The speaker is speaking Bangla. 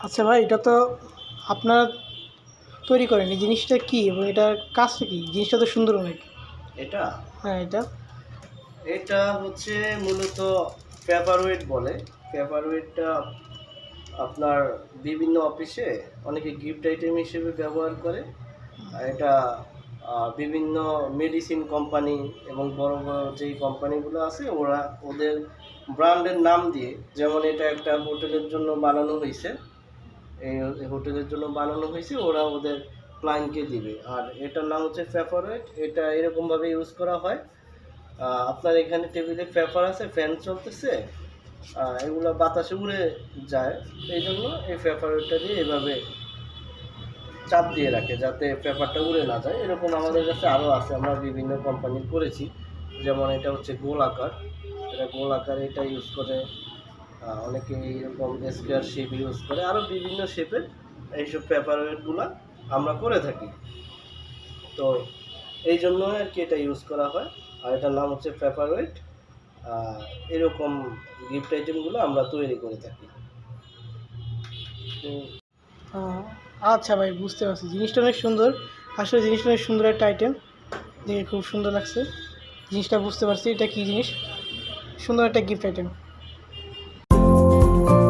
আচ্ছা ভাই এটা তো আপনারা তৈরি করেন। এই জিনিসটা কি এবং এটার কাজটা কি? জিনিসটা তো সুন্দর অনেক। এটা? হ্যাঁ এটা। এটা হচ্ছে মূলত পেপার ওয়েট বলে। পেপার ওয়েটটা আপনার বিভিন্ন অফিসে অনেকে গিফট আইটেম হিসেবে ব্যবহার করে। আর এটা বিভিন্ন মেডিসিন কোম্পানি এবং বড় বড় যেই কোম্পানিগুলো আছে ওরা ওদের ব্র্যান্ডের নাম দিয়ে যেমন এটা একটা হোটেলের জন্য বানানো হয়েছে এই হোটেলের জন্য বানানো হয়েছে, ওরা ওদের ক্লায়েন্টকে দিবে। আর এটার নাম হচ্ছে ওয়েট এটা এরকমভাবে ইউজ করা হয়। আপনার এখানে টেবিলে পেপার আছে ফ্যান চলতেছে এগুলো বাতাসে উড়ে যায়। এই জন্য এই পেপারটা দিয়ে এভাবে চাপ দিয়ে রাখে, যাতে পেপারটা উড়ে না যায়। এরকম আমাদের কাছে আরও আছে, আমরা বিভিন্ন কোম্পানি করেছি। যেমন এটা হচ্ছে গোল আকার এটা গোল আকার এটা ইউজ করে। অনেকে এরকম স্কোয়ার শেপ ইউজ করে। আরও বিভিন্ন শেপের এইসব পেপার ওয়েটগুলো আমরা করে থাকি। তো এই জন্য আর কি এটা ইউজ করা হয়। আর এটার নাম হচ্ছে পেপার ওয়েট এরকম গিফট আইটেমগুলো আমরা তৈরি করে থাকি। তো আচ্ছা ভাই, বুঝতে পারছি। জিনিসটা অনেক সুন্দর। আসলে জিনিসটা অনেক সুন্দর একটা আইটেম দেখে খুব সুন্দর লাগছে। জিনিসটা বুঝতে পারছি। এটা কী জিনিস? সুন্দর একটা গিফট আইটেম you.